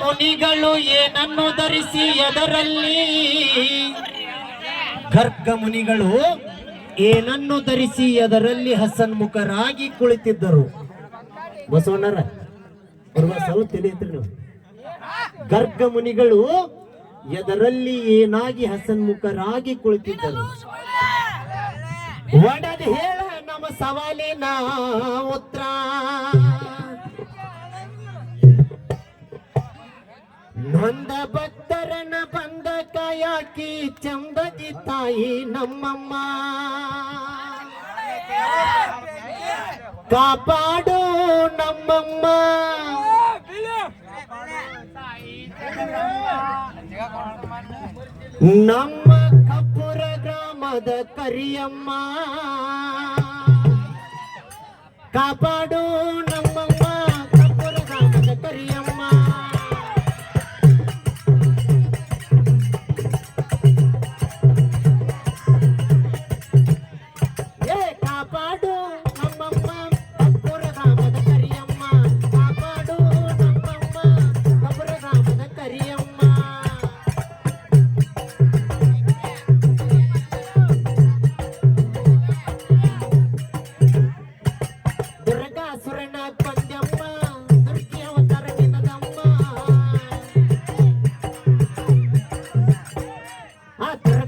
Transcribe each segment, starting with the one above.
ಮುನಿಗಳು ಏನನ್ನು ಧರಿಸಿ ಎದರಲ್ಲಿ ಗರ್ಗ ಮುನಿಗಳು ಏನನ್ನು ಧರಿಸಿ ಅದರಲ್ಲಿ ಹಸನ್ಮುಖರಾಗಿ ಕುಳಿತಿದ್ದರು? ಬಸವಣ್ಣರ ನೀವು. ಗರ್ಗ ಮುನಿಗಳು ಎದರಲ್ಲಿ ಏನಾಗಿ ಹಸನ್ಮುಖರಾಗಿ ಕುಳಿತಿದ್ದರು? ಒಡದ ಹೇಳ ನಮ್ಮ ಸವಾಲಿನ ಉತ್ತರ. ನೊಂದ ಭಕ್ತರನ ಬಂದ ಕಾಯಾಕಿ ಚಂದಗಿ ತಾಯಿ ನಮ್ಮಮ್ಮ ಕಾಪಾಡು ನಮ್ಮಮ್ಮ ನಮ್ಮ ಕಪ್ಪುರ ಗ್ರಾಮದ ಕರಿಯಮ್ಮ ಕಾಪಾಡು ಆ ದುರ್ಗಾಸುರನ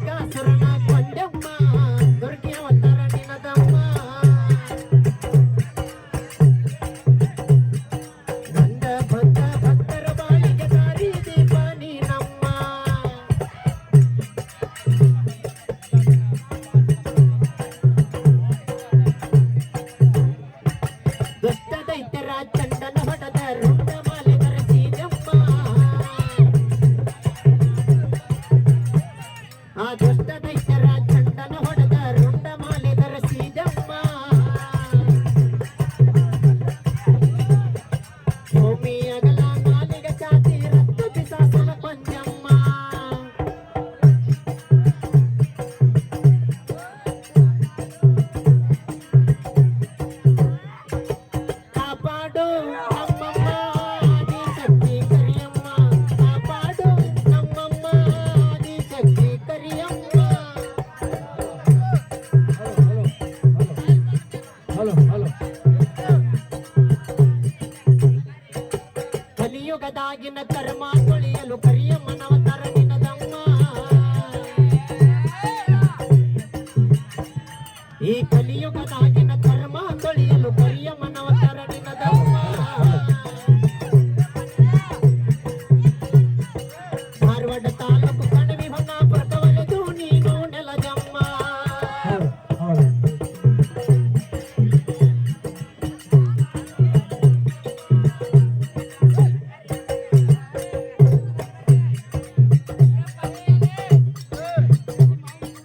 ಕಲಿಯುಗದಾಗಿನ ಕರ್ಮ ತೊಳೆಯಲು ಕರಿಯ ಮನವತರ ನಿನದಮ್ಮ ಈ ಕಲಿಯುಗದಾಗಿನ ಕರ್ಮ ತೊಳೆಯಲು ಕರಿಯ ಮನವತರ ನಿನದಮ್ಮ ಧಾರವಾಡ ತಾಲೂಕು